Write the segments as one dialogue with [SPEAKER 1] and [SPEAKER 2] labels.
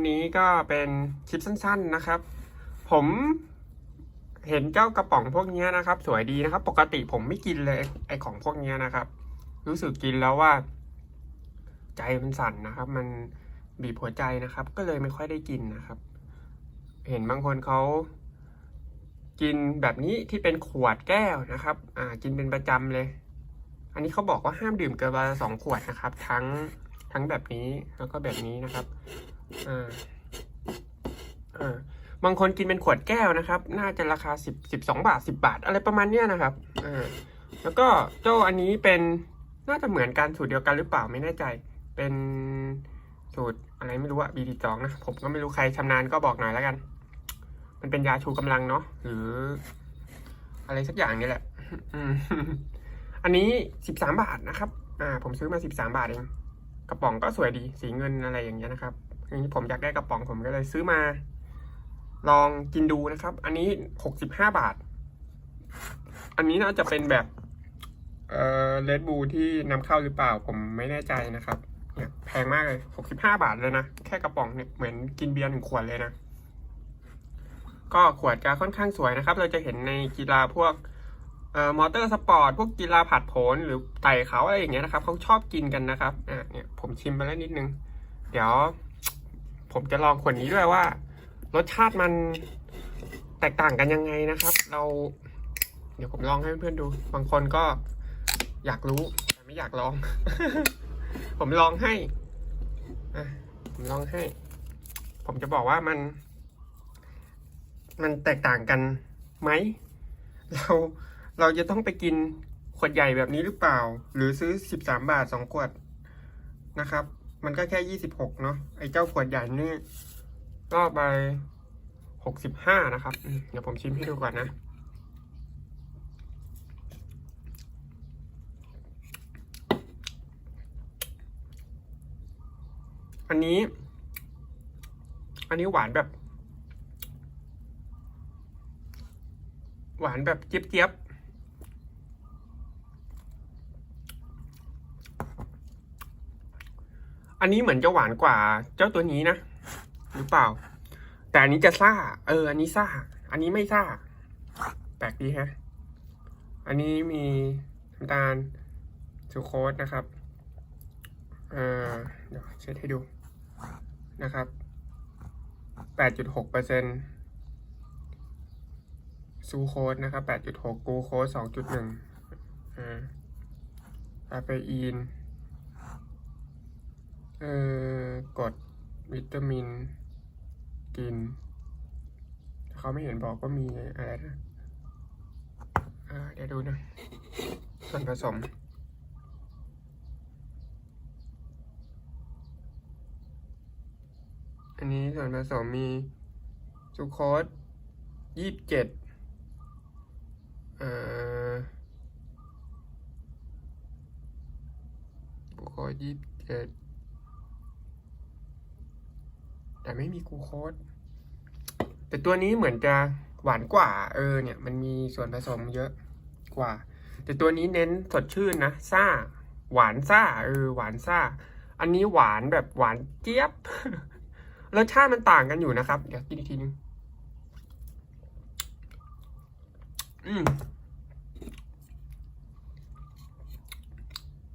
[SPEAKER 1] วันนี้ก็เป็นคลิปสั้น ๆนะครับ ผมเห็นเจ้ากระป๋องพวกนี้นะครับ สวยดีนะครับ ปกติผมไม่กินเลยไอของพวกนี้นะครับ รู้สึกกินแล้วว่า ใจมันสั่นนะครับ มันบีบหัวใจนะครับ ก็เลยไม่ค่อยได้กินนะครับ เห็นบางคนเขากินแบบนี้ที่เป็นขวดแก้วนะครับ อ่า กินเป็นประจำเลย อันนี้เขาบอกว่าห้ามดื่มเกินวันละสองขวดนะครับ ทั้งทั้งแบบนี้แล้วก็แบบนี้นะครับ อ่าอ่าบางคนกินเป็นขวดแก้วนะครับ น่าจะราคาสิบสิบสองบาทสิบาท อะไรประมาณเนี้ยนะครับอ่าแล้วก็เจ้าอันนี้เป็นน่าจะเหมือนกันสูตรเดียวกันหรือเปล่าไม่แน่ใจ เป็นสูตรอะไรไม่รู้อะบีดีจองนะ ผมก็ไม่รู้ใครชำนาญก็บอกหน่อยแล้วกัน มันเป็นยาชูกำลังเนาะหรือ อะไรสักอย่างนี่แหละอันนี้สิบสามบาทนะครับ อ่า ผมซื้อมาสิบสามบาทเอง กระป๋องก็สวยดี สีเงินอะไรอย่างเงี้ยนะครับ อย่างนี้ผมอยากได้กระป๋องผมก็เลยซื้อมา ลองกินดูนะครับ อันนี้หกสิบห้าบาท อันนี้น่าจะเป็นแบบเอ่อเลดบูที่นำเข้าหรือเปล่าผมไม่แน่ใจนะครับเนี่ยแพงมากเลยหกสิบห้าบาทเลยนะ แค่กระป๋องเนี่ยเหมือนกินเบียร์หนึ่งขวดเลยนะ ก็ขวดจะค่อนข้างสวยนะครับ เราจะเห็นในกีฬาพวกเอ่อมอเตอร์สปอร์ตพวกกีฬาผัดโผนหรือไต่เขาอะไรอย่างเงี้ยนะครับเขาชอบกินกันนะครับอ่าเนี่ยผมชิมไปแล้วนิดนึง เดี๋ยว ผมจะลองขวดนี้ด้วยว่า รสชาติมันแตกต่างกันยังไงนะครับ เรา เดี๋ยวผมลองให้เพื่อนๆดู บางคนก็อยากรู้แต่ไม่อยากลอง ผมลองให้อผมลองให้ ผมจะบอกว่ามัน มันแตกต่างกันไหม เราเราจะต้องไปกินขวดใหญ่แบบนี้หรือเปล่า หรือซื้อสิบสามบาทสองขวดนะครับ มันก็แค่ยี่สิบหกเนาะไอ้เจ้าขวดใหญ่นี่ก็ไปหกสิบห้านะครับ เดี๋ยวผมชิมให้ดูก่อนนะ อันนี้ อันนี้หวานแบบ หวานแบบเจี๊ยบๆ อันนี้เหมือนจะหวานกว่าเจ้าตัวนี้นะ หรือเปล่า แต่อันนี้จะซ่า เออ อันนี้ซ่า อันนี้ไม่ซ่า แปลกดีฮะ อันนี้มีน้ำตาลซูโคสนะครับเอ่อเดี๋ยวเช็ดให้ดูนะครับ 8.6เปอร์เซ็นต์ซูโคสนะครับ 8.6 กูโคส2.1อ่าคาเฟอีน เอ่อกรดวิตามิน กิน เขาไม่เห็นบอกว่ามีอะไรนะอ่าเดี๋ยวดูนะ ส่วนผสมอันนี้ส่วนผสมมีซูโคสยี่สิบเจ็ดเอ่อซูโคสยี่สิบเจ็ด แต่ไม่มีกูโคสแต่ตัวนี้เหมือนจะหวานกว่า เออเนี่ย มันมีส่วนผสมเยอะกว่า แต่ตัวนี้เน้นสดชื่นนะซ่า หวานซ่า เออ หวานซ่า อันนี้หวานแบบหวานเจี๊ยบรสชาติมันต่างกันอยู่นะครับ เดี๋ยวกินอีกทีนึงอืม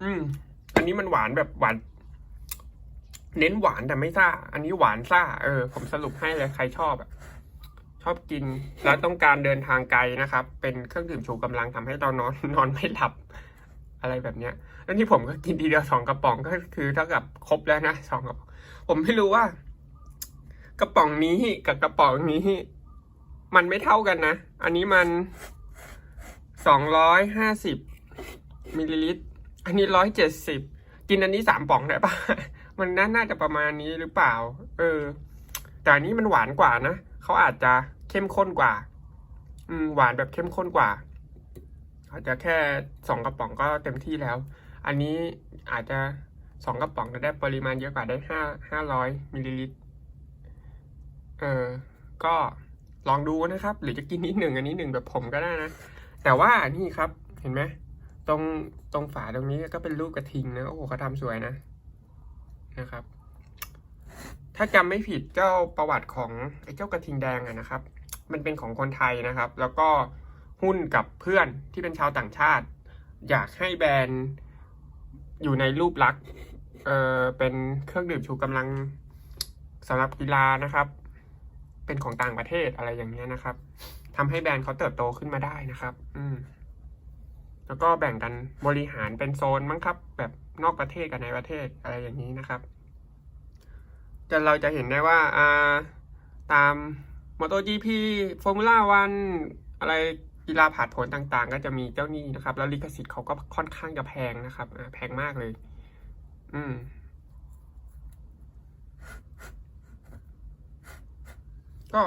[SPEAKER 1] อืมอันนี้มันหวานแบบหวาน เน้นหวานแต่ไม่ซ่า อันนี้หวานซ่า เออ ผมสรุปให้เลยใครชอบอะชอบกิน แล้วต้องการเดินทางไกลนะครับ เป็นเครื่องดื่มชูกำลังทำให้เรานอนนอนไม่หลับ อะไรแบบเนี้ยแล้วที่ผมก็กินทีเดียวสองกระป๋องก็คือเท่ากับครบแล้วนะสองกระป๋องผมไม่รู้ว่า กระป๋องนี้กับกระป๋องนี้ มันไม่เท่ากันนะ อันนี้มันสองร้อยห้าสิบมิลลิลิตร อันนี้ร้อยเจ็ดสิบกินอันนี้สามป๋องได้ปะ มันน่าน่าจะประมาณนี้หรือเปล่า เออ แต่อันนี้มันหวานกว่านะเขาอาจจะเข้มข้นกว่า อืม หวานแบบเข้มข้นกว่า อาจจะแค่สองกระป๋องก็เต็มที่แล้ว อันนี้อาจจะสองกระป๋องจะได้ปริมาณเยอะกว่าได้ห้าห้าร้อยมิลลิลิตร เออ ก็ลองดูนะครับ หรือจะกินนิดหนึ่งอันนี้หนึ่งแบบผมก็ได้นะ แต่ว่านี่ครับ เห็นไหมตรงตรงฝาตรงนี้ก็เป็นรูปกระทิงนะ โอ้โหเขาทำสวยนะ นะครับ ถ้าจำไม่ผิดเจ้าประวัติของไอ้เจ้ากระทิงแดงอะนะครับ มันเป็นของคนไทยนะครับ แล้วก็หุ้นกับเพื่อนที่เป็นชาวต่างชาติ อยากให้แบรนด์อยู่ในรูปลักษณ์เออเป็นเครื่องดื่มชูกำลังสำหรับกีฬานะครับ เป็นของต่างประเทศอะไรอย่างเงี้ยนะครับทำให้แบรนด์เขาเติบโตขึ้นมาได้นะครับ อืม แล้วก็แบ่งกันบริหารเป็นโซนมั้งครับ แบบนอกประเทศกับในประเทศอะไรอย่างนี้นะครับจะเราจะเห็นได้ว่าอ่าตาม MotoGP Formula วันอะไรกีฬาผาดโผนต่างๆ ก็จะมีเจ้าหนี้นะครับ แล้วลิขสิทธิ์เขาก็ค่อนข้างจะแพงนะครับแพงมากเลย อืมก็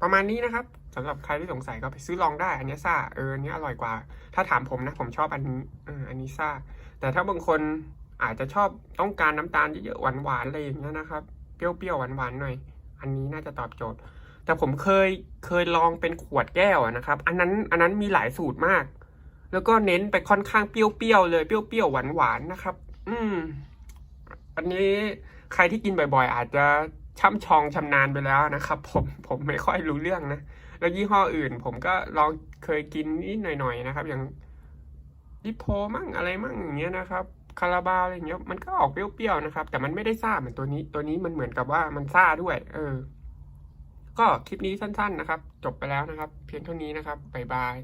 [SPEAKER 1] ประมาณนี้นะครับ สำหรับใครที่สงสัยก็ไปซื้อลองได้ อันนี้ซ่าเอออันเนี้ยอร่อยกว่า ถ้าถามผมนะ ผมชอบอันนี้เอออันนี้ซ่า แต่ถ้าบางคนอาจจะชอบต้องการน้ำตาลเยอะๆหวานๆอะไรอย่างเงี้ยนะครับ เปรี้ยวๆหวานๆหน่อย อันนี้น่าจะตอบโจทย์ แต่ผมเคยเคยลองเป็นขวดแก้วอะนะครับ อันนั้นอันนั้นมีหลายสูตรมาก แล้วก็เน้นไปค่อนข้างเปรี้ยวๆเลยเปรี้ยวๆหวานๆนะครับ อืมอันนี้ใครที่กินบ่อยๆ อาจจะช่ำชองชำนาญไปแล้วนะครับ ผมผมไม่ค่อยรู้เรื่องนะ แล้วยี่ห้ออื่น ผมก็ลองเคยกินนิดหน่อยๆนะครับ อย่างดิโพมั่งอะไรมั่งอย่างเงี้ยนะครับคาราบาลอะไรเงี้ยมันก็ออกเปรี้ยวๆนะครับ แต่มันไม่ได้ซ่าเหมือนตัวนี้ ตัวนี้มันเหมือนกับว่ามันซ่าด้วย เออ ก็คลิปนี้สั้น ๆนะครับ จบไปแล้วนะครับ เพียงเท่านี้นะครับบ๊ายบาย